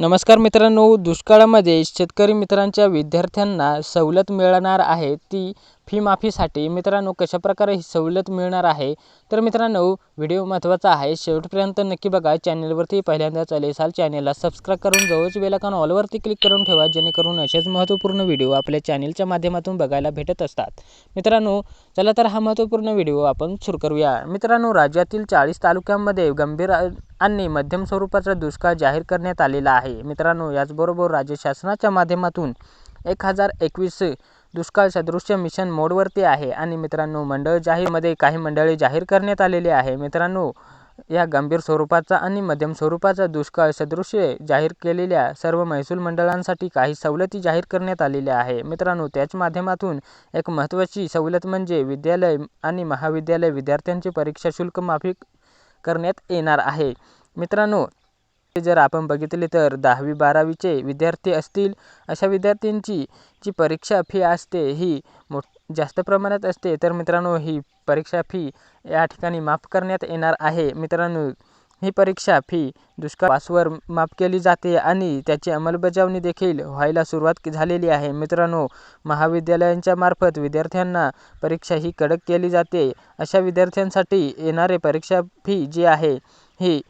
नमस्कार मित्रांनो दुष्काळामध्ये शेतकरी मित्रांच्या विद्यार्थ्यांना सवलत मिळणार आहे ती फी माफीसाठी मित्रांनो कशाप्रकारे ही सवलत मिळणार आहे? तर मित्रांनो व्हिडिओ महत्त्वाचा आहे. शेवटपर्यंत नक्की बघा. चॅनलवरती पहिल्यांदा आले असाल चॅनलला सबस्क्राईब करून जवळच बेलाकॉन ऑलवरती क्लिक करून ठेवा जेणेकरून असेच महत्त्वपूर्ण व्हिडिओ आपल्या चॅनलच्या माध्यमातून बघायला भेटत असतात. मित्रांनो चला तर हा महत्त्वपूर्ण व्हिडिओ आपण सुरू करूया. मित्रांनो राज्यातील चाळीस तालुक्यांमध्ये गंभीर आणि मध्यम स्वरूपाचा दुष्काळ जाहीर करण्यात आलेला आहे. मित्रांनो याचबरोबर राज्य शासनाच्या माध्यमातून एक हजार एकवीस दुष्काळ सदृश्य मिशन मोडवरती आहे. आणि मित्रांनो मंडळ जाहीरमध्ये काही मंडळे जाहीर करण्यात आलेली आहे. मित्रांनो या गंभीर स्वरूपाचा आणि मध्यम स्वरूपाचा दुष्काळ सदृश्य जाहीर केलेल्या सर्व महसूल मंडळांसाठी काही सवलती जाहीर करण्यात आलेल्या आहे. मित्रांनो त्याच माध्यमातून एक महत्त्वाची सवलत म्हणजे विद्यालय आणि महाविद्यालय विद्यार्थ्यांचे परीक्षा शुल्क माफी करण्यात येणार आहे. मित्रांनो जर आपण बघितले तर दहावी बारावीचे विद्यार्थी असतील अशा विद्यार्थ्यांची जी परीक्षा फी असते ही मो जास्त प्रमाणात असते. तर मित्रांनो ही परीक्षा फी या ठिकाणी माफ करण्यात येणार आहे. मित्रांनो ही परीक्षा फी दुष्काळ पासवर माफ केली जाते आणि त्याची अंमलबजावणी देखील व्हायला सुरुवात झालेली आहे. मित्रांनो महाविद्यालयांच्या मार्फत विद्यार्थ्यांना परीक्षा ही कडक केली जाते. अशा विद्यार्थ्यांसाठी येणारे परीक्षा फी जी आहे ही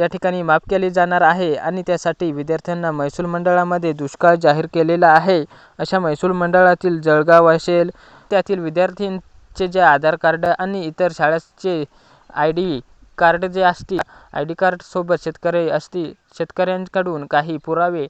या ठिकाणी माफ केली जाणार आहे आणि त्यासाठी विद्यार्थ्यांना महसूल मंडळामध्ये दुष्काळ जाहीर केलेला आहे. अशा महसूल मंडळातील जळगाव असेल त्यातील विद्यार्थ्यांचे जे आधार कार्ड आणि इतर शाळेचे आय डी कार्ड जे असतील आय डी कार्डसोबत शेतकरी असतील शेतकऱ्यांकडून काही पुरावे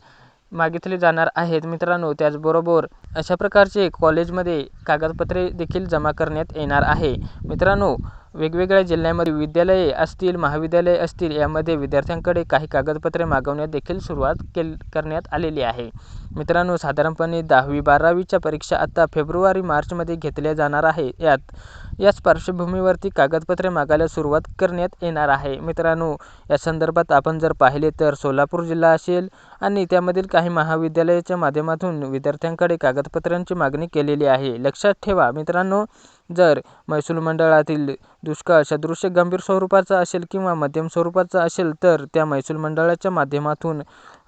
मागितले जाणार आहेत. मित्रांनो त्याचबरोबर अशा प्रकारचे कॉलेजमध्ये कागदपत्रे देखील जमा करण्यात येणार आहे. मित्रांनो वेगवेगळ्या जिल्ह्यामध्ये विद्यालये असतील महाविद्यालये असतील यामध्ये विद्यार्थ्यांकडे काही कागदपत्रे मागवण्यात देखील सुरुवात केल करण्यात आलेली आहे. मित्रांनो साधारणपणे दहावी बारावीच्या परीक्षा आता फेब्रुवारी मार्चमध्ये घेतल्या जाणार आहे. यात याच पार्श्वभूमीवरती कागदपत्रे मागायला सुरुवात करण्यात येणार आहे. मित्रांनो या संदर्भात आपण जर पाहिले तर सोलापूर जिल्हा असेल आणि त्यामधील काही महाविद्यालयाच्या माध्यमातून विद्यार्थ्यांकडे कागदपत्रांची मागणी केलेली आहे. लक्षात ठेवा मित्रांनो जर महसूल मंडळातील दुष्काळ सदृश्य गंभीर स्वरूपाचा असेल किंवा मध्यम स्वरूपाचा असेल तर त्या महसूल मंडळाच्या माध्यमातून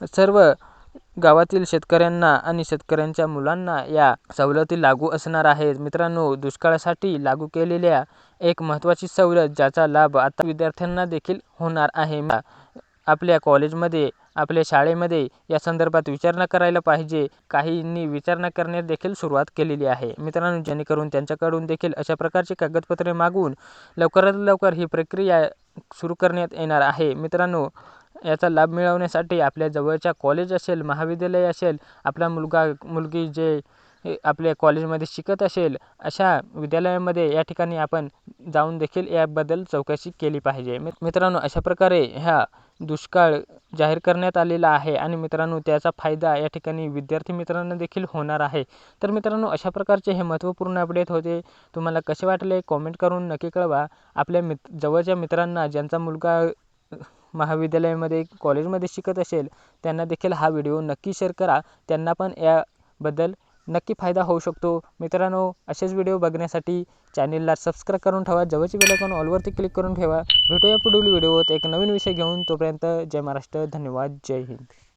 सर्व गावातील शेतकऱ्यांना आणि शेतकऱ्यांच्या मुलांना या सवलती लागू असणार आहेत. मित्रांनो दुष्काळासाठी लागू केलेल्या एक महत्त्वाची सवलत ज्याचा लाभ आता विद्यार्थ्यांना देखील होणार आहे. आपल्या कॉलेजमध्ये आपल्या शाळेमध्ये या संदर्भात विचारणा करायला पाहिजे. काहींनी विचारणा करण्यात देखील सुरुवात केलेली आहे. मित्रांनो जेणेकरून त्यांच्याकडून देखील अशा प्रकारची कागदपत्रे मागून लवकरात लवकर ही प्रक्रिया सुरू करण्यात येणार आहे. मित्रांनो याचा लाभ मिळवण्यासाठी आपल्या जवळच्या कॉलेज असेल महाविद्यालय असेल आपला मुलगा मुलगी जे आपल्या कॉलेजमध्ये शिकत असेल अशा विद्यालयामध्ये या ठिकाणी आपण जाऊन देखील याबद्दल चौकशी केली पाहिजे. मित्रांनो अशा प्रकारे ह्या दुष्काळ जाहीर करण्यात आलेला आहे आणि मित्रांनो त्याचा फायदा या ठिकाणी विद्यार्थी मित्रांना देखील होणार आहे. तर मित्रांनो अशा प्रकारचे हे महत्त्वपूर्ण अपडेट होते. तुम्हाला कसे वाटले? कॉमेंट करून नक्की कळवा. आपल्या मित जवळच्या मित्रांना ज्यांचा मुलगा महाविद्यालयामध्ये कॉलेजमध्ये शिकत असेल त्यांना देखील हा व्हिडिओ नक्की शेअर करा. त्यांना पण याबद्दल नक्की फायदा होऊ शकतो. मित्रांनो असेच व्हिडिओ बघण्यासाठी चॅनेलला सबस्क्राईब करून ठेवा. जवळची बेल ऑलवरती क्लिक करून ठेवा. भेटूया पुढील व्हिडिओत एक नवीन विषय घेऊन. तोपर्यंत जय महाराष्ट्र. धन्यवाद. जय हिंद.